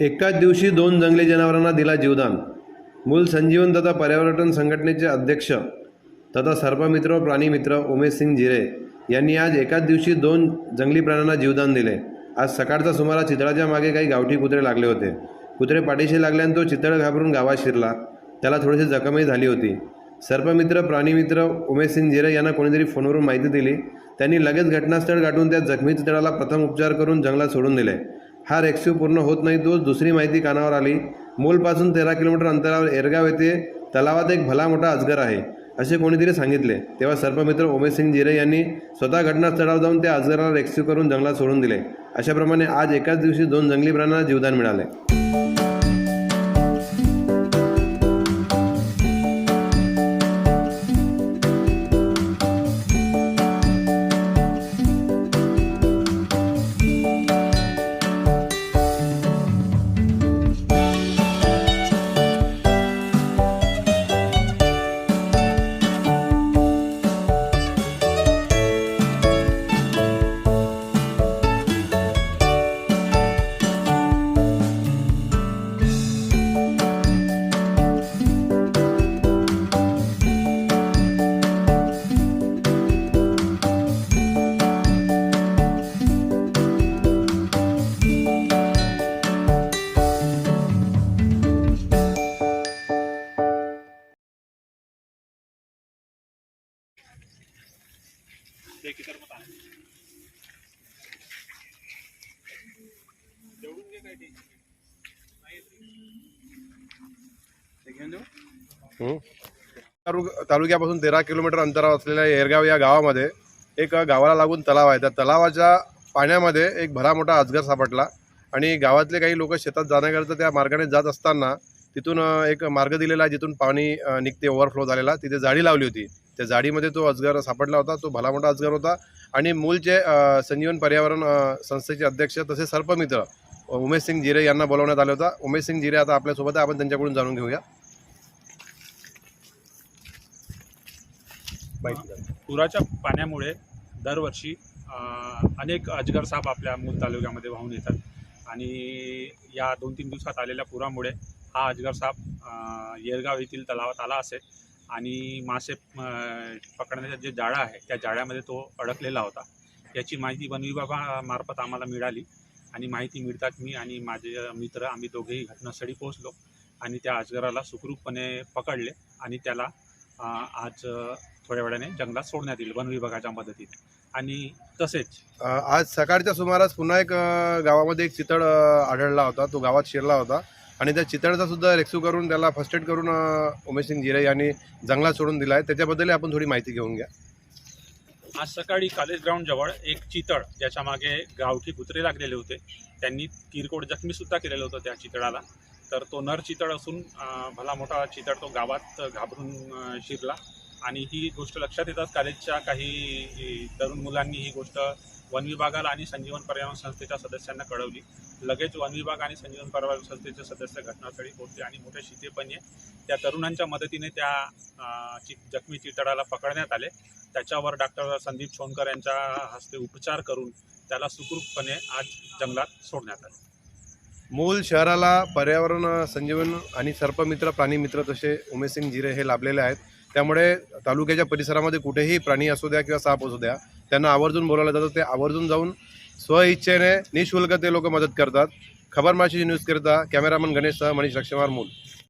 एकाच दिवशी दोन जंगली जनावरांना दिला जीवदान. मूल संजीवन तथा पर्यावरण संघटनेचे अध्यक्ष तथा सर्पमित्र व प्राणीमित्र उमेश सिंग जिरे यांनी आज एकाच दिवशी दोन जंगली प्राण्यांना जीवदान दिले. आज सकाळचा सुमारा चितळाच्या मागे काही गावठी कुत्रे लागले होते. कुत्रे पाठीशी लागल्याने तो चितळ घाबरून गावात शिरला. त्याला थोडीशी जखमही झाली होती. सर्पमित्र प्राणीमित्र उमेश सिंग जिरे यांना कोणीतरी फोनवरून माहिती दिली. त्यांनी लगेच घटनास्थळ गाठून त्या जखमी चितळाला प्रथम उपचार करून जंगलात सोडून दिले. हा रेस्क्यू पूर्ण होत नाही तोच दुसरी माहिती कानावर आली. मूलपासून तेरा किलोमीटर अंतरावर एरगाव येथे तलावात एक भला मोठा अजगर आहे असे कोणीतरी सांगितले. तेव्हा सर्पमित्र उमेश सिंग जिरे यांनी स्वतः घटनास्थळावर जाऊन त्या अजगराला रेस्क्यू करून जंगलात सोडून दिले. अशाप्रमाणे आज एकाच दिवशी दोन जंगली प्राण्यांना जीवदान मिळाले. तालु- तालुक्यापासून तेरा किलोमीटर अंतरावर असलेल्या येरगाव या गावामध्ये एक गावाला लागून तलाव आहे. त्या तलावाच्या पाण्यामध्ये एक भरा मोठा अजगर सापडला आणि गावातले काही लोक शेतात जाण्याकरता त्या मार्गाने जात असताना तिथून एक मार्ग दिलेला आहे जिथून पाणी निघते ओव्हरफ्लो झालेला. तिथे जाळी लावली होती. त्या जाडीमध्ये तो अजगर सापडला होता तो भला मोठा अजगर होता. आणि मूलचे संजीवन पर्यावरण संस्थेचे अध्यक्ष तसेच सर्पमित्र उमेश सिंग जिरे यांना बोलवण्यात आले होता. उमेश सिंग जिरे आता आपल्यासोबत आहे. आपण त्यांच्याकडून जाणून घेऊया. पुराच्या पाण्यामुळे दरवर्षी अनेक अजगर साप आपल्या मूल तालुक्यामध्ये वाहून येतात. आणि या दोन तीन दिवसात आलेल्या पुरामुळे हा अजगर साप येरगाव येथील तलावात आला असेल. आणि मासे पकडण्याचा पकडण्याचं जे जाळं आहे त्या जाळ्यामध्ये तो अडकलेला होता. याची माहिती वन विभागामार्फत आम्हाला मिळाली आणि माहिती मिळतात मी आणि माझे मित्र आम्ही दोघेही घटनास्थळी पोहोचलो आणि त्या अजगराला सुखरूपपणे पकडले आणि त्याला आज थोड्या वेळाने जंगलात सोडण्यात येईल वन विभागाच्या मदतीने. आणि तसेच आज सकाळच्या सुमारास पुन्हा एक गावामध्ये एक चितळ आढळला होता. तो गावात शिरला होता. आणि त्या चितळचा सुद्धा रेस्क्यू करून त्याला फर्स्ट एड करून उमेश सिंग जिरे यांनी जंगलात सोडून दिला आहे. त्याच्याबद्दल आपण थोडी माहिती घेऊन घ्या. आज सकाळी कॉलेज ग्राउंड जवळ एक चितळ ज्याच्या मागे गावठी कुत्रे लागलेले होते. त्यांनी किरकोळ जखमी सुद्धा केलेलं होतं त्या चितळाला. तर तो नर चितळ असून भला मोठा चितळ तो गावात घाबरून शिरला. आणि ही गोष्ट लक्षात येतात कॉलेजच्या काही तरुण मुलांनी ही गोष्ट वन विभागाला आणि संजीवन पर्यावरण संस्थेच्या सदस्यांना कळवली. लगेच वन विभाग आणि संजीवन पर्यावरण संस्थेचे सदस्य घटनास्थळी पोहोचले आणि मोठ्या शितेपणे त्या तरुणांच्या मदतीने त्या चि जखमी चितळाला पकडण्यात आले. त्याच्यावर डॉक्टर संदीप सोनकर यांच्या हस्ते उपचार करून त्याला सुखरूपपणे आज जंगलात सोडण्यात आले. मूल शहराला पर्यावरण संजीवन आणि सर्पमित्र प्राणीमित्र तसे उमेशसिंग जिरे हे लाभलेले आहेत. त्यामुळे तालुक्याच्या परिसरामध्ये कुठेही प्राणी असू द्या किंवा साप असू द्या त्यांना आवर्जून बोलावलं जातं. ते आवर्जून जाऊन स्वइच्छेने निशुल्क ते लोक मदत करतात. खबर माशी कॅमेरामन गणेश सह मनीष लक्ष्मण मूल.